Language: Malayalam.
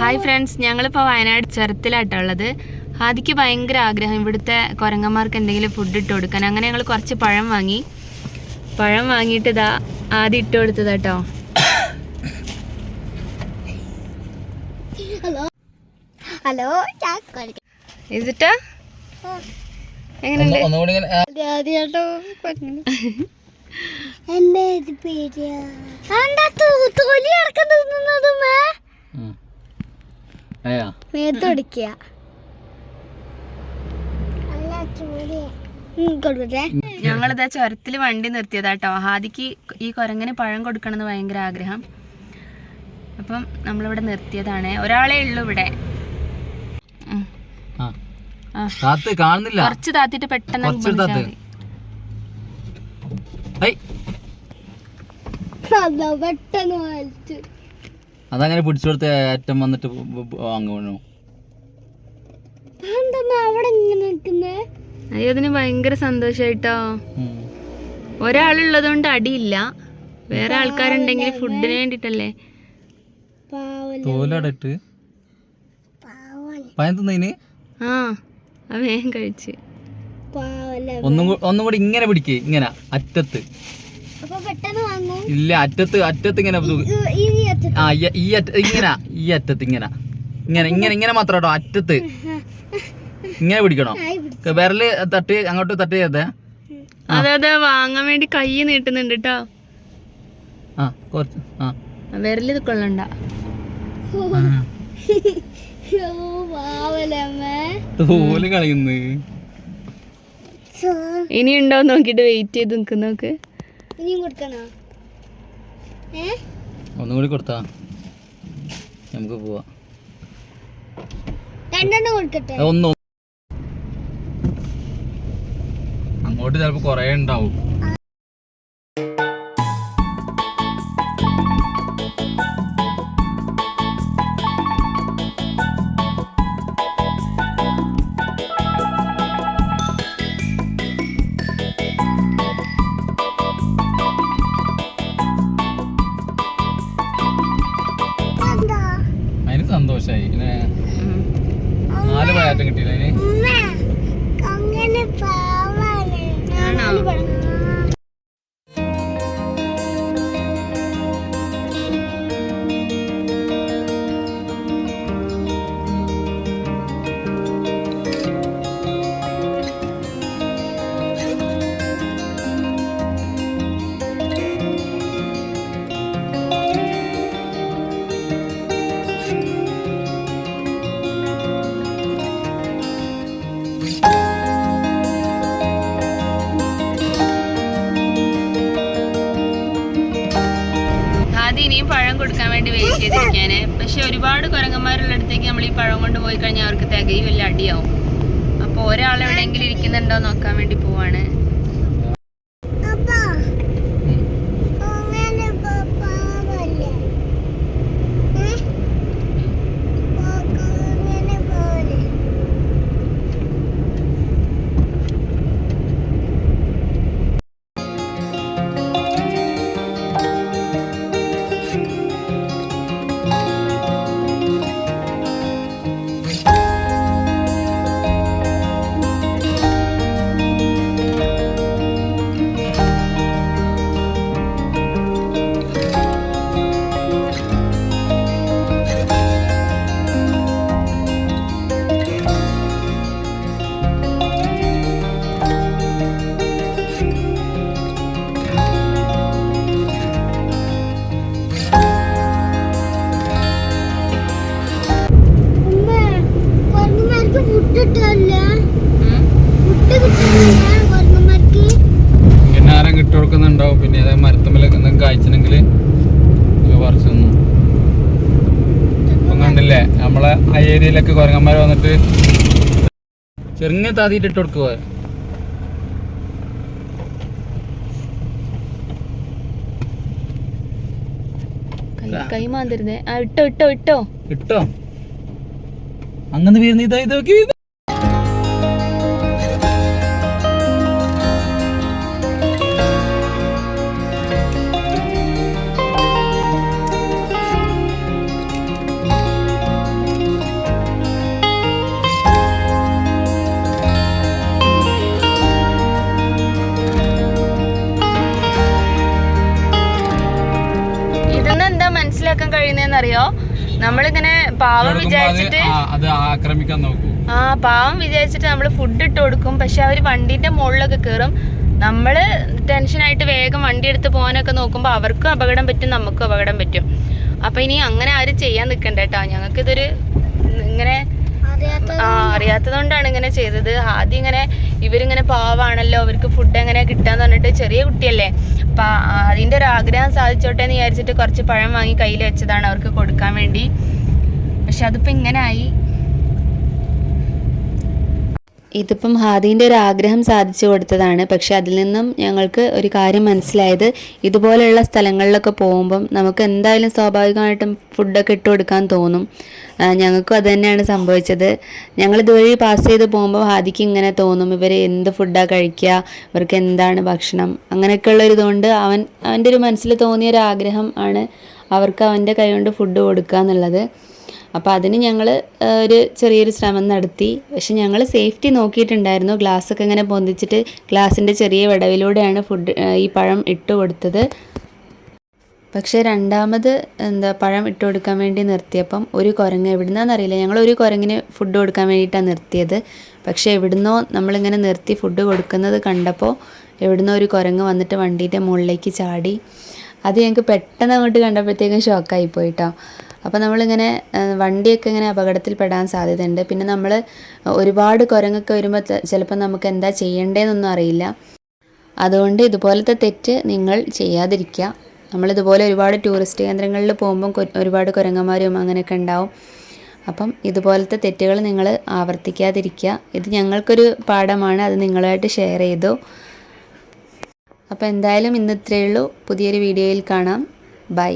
ഹായ് ഫ്രണ്ട്സ് ഞങ്ങളിപ്പോൾ വയനാട് ചുരത്തിലാട്ടോ ഉള്ളത്. ആദിക്ക് ഭയങ്കര ആഗ്രഹം ഇവിടുത്തെ കുരങ്ങന്മാർക്ക് എന്തെങ്കിലും ഫുഡ് ഇട്ട് കൊടുക്കാൻ. അങ്ങനെ ഞങ്ങൾ കുറച്ച് പഴം വാങ്ങി. പഴം വാങ്ങിയിട്ട് ഇതാ ആദ്യം ഇട്ട് കൊടുത്തതാട്ടോ. ഹലോ ഹലോ ഇസിട്ടാ എങ്ങനെയുണ്ട്? എന്റെ എന്താ തൊലി മേത്തൊടിക്കുക ഞങ്ങളിതാ ചുരത്തിൽ വണ്ടി നിർത്തിയതാട്ടോ. ഹാദിക്ക് ഈ കുരങ്ങനെ പഴം കൊടുക്കണമെന്ന് ഭയങ്കര ആഗ്രഹം. അപ്പം നമ്മളിവിടെ നിർത്തിയതാണ്. ഒരാളെ ഉള്ളൂ ഇവിടെ. ആ. ആ. താത്ത് കാണുന്നില്ല. കുറച്ച് താത്തിട്ട് പെട്ടെന്ന് പെട്ടെന്ന് വലിച്ചു അതങ്ങനെ പിടിച്ചു കൊടുത്ത അറ്റം വന്നിട്ട് നിൽക്കുന്നേ? അയ്യോ അതിന് ഭയങ്കര സന്തോഷായിട്ടോ. ഒരാളുള്ളതുകൊണ്ട് ഒരാളുള്ളത് കൊണ്ട് അടിയില്ല. വേറെ ആൾക്കാരുണ്ടെങ്കിൽ ഫുഡിന് വേണ്ടിട്ടല്ലേ? പാവല തോലടട്ട്. പാവല പയം തിന്നതിന് ആ വേഗം കഴിച്ച്. പാവല ഒന്നും ഒന്നും കൂടി ഇങ്ങനെ പിടിക്കേ ഇങ്ങനെ അറ്റത്ത്. ഇല്ല അറ്റത്ത് അറ്റത്ത് ഇങ്ങനെ ആ ഈ- അറ്റ ഇങ്ങനെ ഈ അറ്റത്ത് ഇങ്ങനെ. ഇങ്ങനെ ഇങ്ങനെ ഇങ്ങനെ മാത്രം കേട്ടോ അറ്റത്ത്. ഇങ്ങനെ പിടിക്കണോ? വിരൽ തട്ടി അങ്ങോട്ട് തട്ടി ചെയ്തേ. അതെ അതെ വാങ്ങാൻ വേണ്ടി കൈ നീട്ടുന്നുണ്ട് കേട്ടോ ആ കുറച്ച് ആ. വിരൽ ഇത് കൊള്ളണ്ട തോൽ കളയുന്നു. ഇനി ഉണ്ടോ നോക്കിട്ട് വെയിറ്റ് ചെയ്ത് നിൽക്കുന്ന നോക്ക്. ഇനിയും കൊടുക്കണോ? ഏ? ഒന്നും കൂടി കൊടുത്താ. നമുക്ക് പോവാ. രണ്ടെണ്ണം കൊടുക്കട്ടെ ഏ, ഒന്ന് അങ്ങോട്ട് ചിലപ്പോ കൊറേ ഉണ്ടാവും. പിന്നെ നാല് പഴാറ്റം കിട്ടിയില്ല അതിന് ആണോ? പഴം കൊടുക്കാൻ വേണ്ടി വെയിറ്റ് ചെയ്തിരിക്കാന് പക്ഷെ ഒരുപാട് കുരങ്ങന്മാരുള്ള അടുത്തേക്ക് നമ്മൾ ഈ പഴം കൊണ്ട് പോയി കഴിഞ്ഞാൽ അവർക്ക് തികയും വലിയ അടിയാവും. അപ്പോൾ ഒരാൾ എവിടെയെങ്കിലും ഇരിക്കുന്നുണ്ടോ നോക്കാൻ വേണ്ടി പോവാണ്. ആരും ഉണ്ടാവും പിന്നെ അതായത് മരത്തമ്മലൊക്കെ എന്തെങ്കിലും കായ്ച്ചണെങ്കിൽ പറിച്ചു ഇപ്പം കണ്ടില്ലേ? നമ്മളെ ആ ഏരിയയിലൊക്കെ കുരങ്ങന്മാർ വന്നിട്ട് ചെറുങ്ങനെ താത്തിയിട്ട് ഇട്ട് കൊടുക്കുക കൈ ആ ഇട്ടോ ഇട്ടോ ഇട്ടോ. ഇട്ടോ. അങ്ങനെ വീരുന്ന ഇതാ ഇതൊക്കെ നമ്മളിങ്ങനെ പാവം വിചാരിച്ചിട്ട് അത് ആക്രമിക്കാൻ നോക്കൂ. ആ പാവം വിചാരിച്ചിട്ട് നമ്മൾ ഫുഡ് ഇട്ട് കൊടുക്കും. പക്ഷെ അവർ വണ്ടിന്റെ മുകളിലൊക്കെ കയറും നമ്മൾ ടെൻഷനായിട്ട് വേഗം വണ്ടി എടുത്ത് പോകാനൊക്കെ നോക്കുമ്പോൾ അവർക്കും അപകടം പറ്റും നമുക്കും അപകടം പറ്റും. അപ്പൊ ഇനി അങ്ങനെ ആരും ചെയ്യാൻ നിൽക്കണ്ട കേട്ടോ. ഞങ്ങൾക്ക് ഇതൊരു ഇങ്ങനെ ആ അറിയാത്തതുകൊണ്ടാണ് ഇങ്ങനെ ചെയ്തത്. ആദ്യം ഇങ്ങനെ ഇവരിങ്ങനെ പാവാണല്ലോ അവർക്ക് ഫുഡ് എങ്ങനെ കിട്ടാന്ന് പറഞ്ഞിട്ട് ചെറിയ കുട്ടിയല്ലേ. അപ്പൊ അതിന്റെ ഒരു ആഗ്രഹം സാധിച്ചോട്ടെ എന്ന് വിചാരിച്ചിട്ട് കുറച്ച് പഴം വാങ്ങി കയ്യിൽ വെച്ചതാണ് അവർക്ക് കൊടുക്കാൻ വേണ്ടി. പക്ഷെ അതിപ്പോ ഇങ്ങനെ ആയി. ഇതിപ്പം ഹാദീന്റെ ഒരു ആഗ്രഹം സാധിച്ചു കൊടുത്തതാണ്. പക്ഷെ അതിൽ നിന്നും ഞങ്ങൾക്ക് ഒരു കാര്യം മനസ്സിലായത് ഇതുപോലെയുള്ള സ്ഥലങ്ങളിലൊക്കെ പോകുമ്പം നമുക്ക് എന്തായാലും സ്വാഭാവികമായിട്ടും ഫുഡൊക്കെ ഇട്ട് കൊടുക്കാൻ തോന്നും. ഞങ്ങൾക്കും അത് തന്നെയാണ് സംഭവിച്ചത്. ഞങ്ങൾ ഇതുവഴി പാസ് ചെയ്ത് പോകുമ്പോൾ ഹാദിക്ക് ഇങ്ങനെ തോന്നും ഇവർ എന്ത് ഫുഡാണ് കഴിക്കുക? ഇവർക്ക് എന്താണ് ഭക്ഷണം? അങ്ങനെയൊക്കെയുള്ള ഉള്ളൊരിതുകൊണ്ട് അവൻ അവന്റെ ഒരു മനസ്സിൽ തോന്നിയ ആഗ്രഹം ആണ് അവർക്ക് അവന്റെ കൈ കൊണ്ട് ഫുഡ് കൊടുക്കുക എന്നുള്ളത്. അപ്പോൾ അതിന് ഞങ്ങൾ ഒരു ചെറിയൊരു ശ്രമം നടത്തി. പക്ഷെ ഞങ്ങൾ സേഫ്റ്റി നോക്കിയിട്ടുണ്ടായിരുന്നു. ഗ്ലാസ്സൊക്കെ ഇങ്ങനെ പൊന്തിച്ചിട്ട് ഗ്ലാസിന്റെ ചെറിയ വിടവിലൂടെയാണ് ഫുഡ് ഈ പഴം ഇട്ട് കൊടുത്തത്. പക്ഷേ രണ്ടാമത് എന്താ പഴം ഇട്ട് കൊടുക്കാൻ വേണ്ടി നിർത്തിയപ്പം ഒരു കുരങ്ങ് എവിടുന്നാന്നറിയില്ല ഞങ്ങൾ ഒരു കുരങ്ങിന് ഫുഡ് കൊടുക്കാൻ വേണ്ടിയിട്ടാണ് നിർത്തിയത്. പക്ഷേ എവിടുന്നോ നമ്മളിങ്ങനെ നിർത്തി ഫുഡ് കൊടുക്കുന്നത് കണ്ടപ്പോൾ എവിടുന്നോ ഒരു കുരങ്ങ് വന്നിട്ട് വണ്ടീന്റെ മുകളിലേക്ക് ചാടി. അത് ഞങ്ങൾക്ക് പെട്ടെന്ന് അങ്ങോട്ട് കണ്ടപ്പോഴത്തേക്കും ഷോക്കായി പോയിട്ടോ അപ്പോൾ നമ്മളിങ്ങനെ വണ്ടിയൊക്കെ ഇങ്ങനെ അപകടത്തിൽപ്പെടാൻ സാധ്യതയുണ്ട്. പിന്നെ നമ്മൾ ഒരുപാട് കുരങ്ങൊക്കെ വരുമ്പോൾ ചിലപ്പോൾ നമുക്ക് എന്താ ചെയ്യേണ്ടതെന്നൊന്നും അറിയില്ല. അതുകൊണ്ട് ഇതുപോലത്തെ തെറ്റ് നിങ്ങൾ ചെയ്യാതിരിക്കുക നമ്മളിതുപോലെ ഒരുപാട് ടൂറിസ്റ്റ് കേന്ദ്രങ്ങളിൽ പോകുമ്പം ഒരുപാട് കുരങ്ങന്മാരും അങ്ങനെയൊക്കെ ഉണ്ടാവും. അപ്പം ഇതുപോലത്തെ തെറ്റുകൾ നിങ്ങൾ ആവർത്തിക്കാതിരിക്കുക ഇത് ഞങ്ങൾക്കൊരു പാഠമാണ്. അത് നിങ്ങളായിട്ട് ഷെയർ ചെയ്തു. അപ്പോൾ എന്തായാലും ഇന്ന് ഇത്രയേ ഉള്ളൂ. പുതിയൊരു വീഡിയോയിൽ കാണാം. ബൈ.